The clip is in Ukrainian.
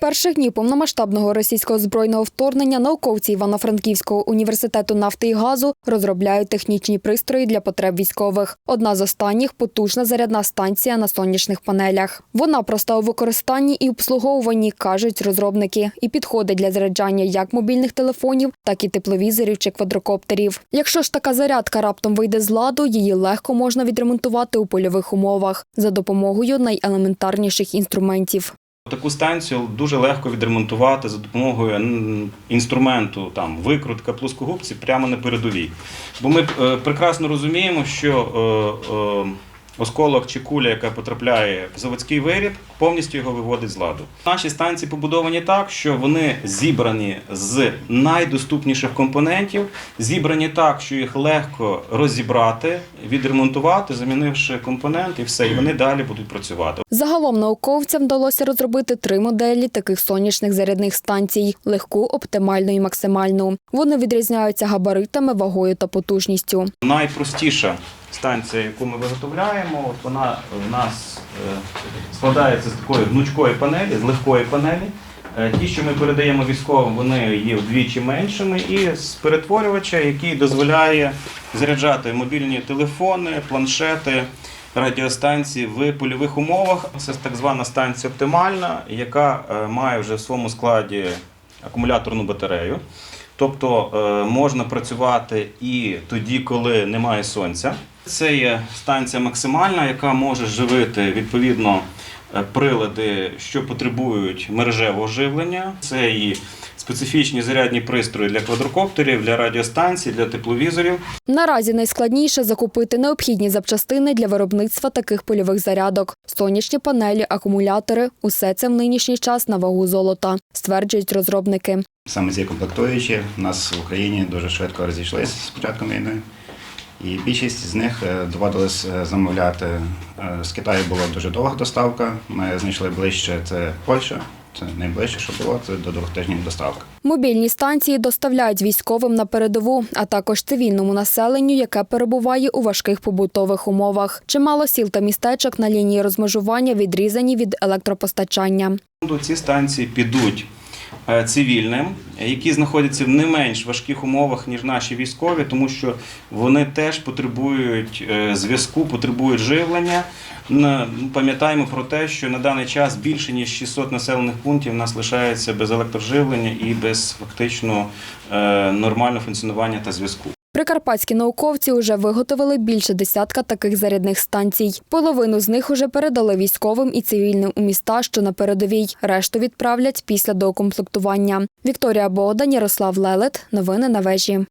перших днів повномасштабного російського збройного вторгнення науковці Івано-Франківського університету нафти і газу розробляють технічні пристрої для потреб військових. Одна з останніх потужна зарядна станція на сонячних панелях. Вона проста у використанні і обслуговуванні, кажуть розробники, і підходить для заряджання як мобільних телефонів, так і тепловізорів чи квадрокоптерів. Якщо ж така зарядка раптом вийде з ладу, її легко можна відремонтувати у польових умовах за допомогою найелементарніших інструментів. Таку станцію дуже легко відремонтувати за допомогою інструменту, там викрутка, плоскогубці прямо на передовій. Бо ми е, прекрасно розуміємо, що е, е, осколок чи куля, яка потрапляє в заводський виріб, повністю його виводить з ладу. Наші станції побудовані так, що вони зібрані з найдоступніших компонентів, зібрані так, що їх легко розібрати, відремонтувати, замінивши компонент, і все, і вони далі будуть працювати. Загалом науковцям вдалося розробити три моделі таких сонячних зарядних станцій: легку, оптимальну і максимальну. Вони відрізняються габаритами, вагою та потужністю. Найпростіша станція, яку ми виготовляємо, от вона в нас е, складається з такої гнучкої панелі, з легкої панелі. Е, Ті, що ми передаємо військовим, вони є вдвічі меншими, і з перетворювача, який дозволяє заряджати мобільні телефони, планшети, радіостанції в польових умовах. Це так звана станція оптимальна, яка е, має вже в своєму складі акумуляторну батарею. Тобто можна працювати і тоді, коли немає сонця. Це є станція максимальна, яка може живити відповідно е, прилади, що потребують мережевого живлення. Це і специфічні зарядні пристрої для квадрокоптерів, для радіостанцій, для тепловізорів. Наразі найскладніше закупити необхідні запчастини для виробництва таких польових зарядок: сонячні панелі, акумулятори усе це в нинішній час на вагу золота, стверджують розробники. Саме ці комплектуючі в нас в Україні дуже швидко розійшлися з початком війни. І більшість з них е, доводилось е, замовляти. Е, З Китаю була дуже довга доставка. Ми знайшли ближче це Польща. Це найближче, що було, це до двох тижнів доставка. Мобільні станції доставляють військовим на передову, а також цивільному населенню, яке перебуває у важких побутових умовах. Чимало сіл та містечок на лінії розмежування відрізані від електропостачання. Ці станції підуть цивільним, які знаходяться в не менш важких умовах, ніж наші військові, тому що вони теж потребують е, зв'язку, потребують живлення. На- Пам'ятаємо про те, що на даний час більше ніж 600 населених пунктів в нас лишається без електроживлення і без фактично е, нормального функціонування та зв'язку. Прикарпатські науковці вже виготовили більше десятка таких зарядних станцій. Половину з них уже передали військовим і цивільним у міста, що на передовій. Решту відправлять після доукомплектування. Вікторія Богдан, Ярослав Лелет. Новини на вежі.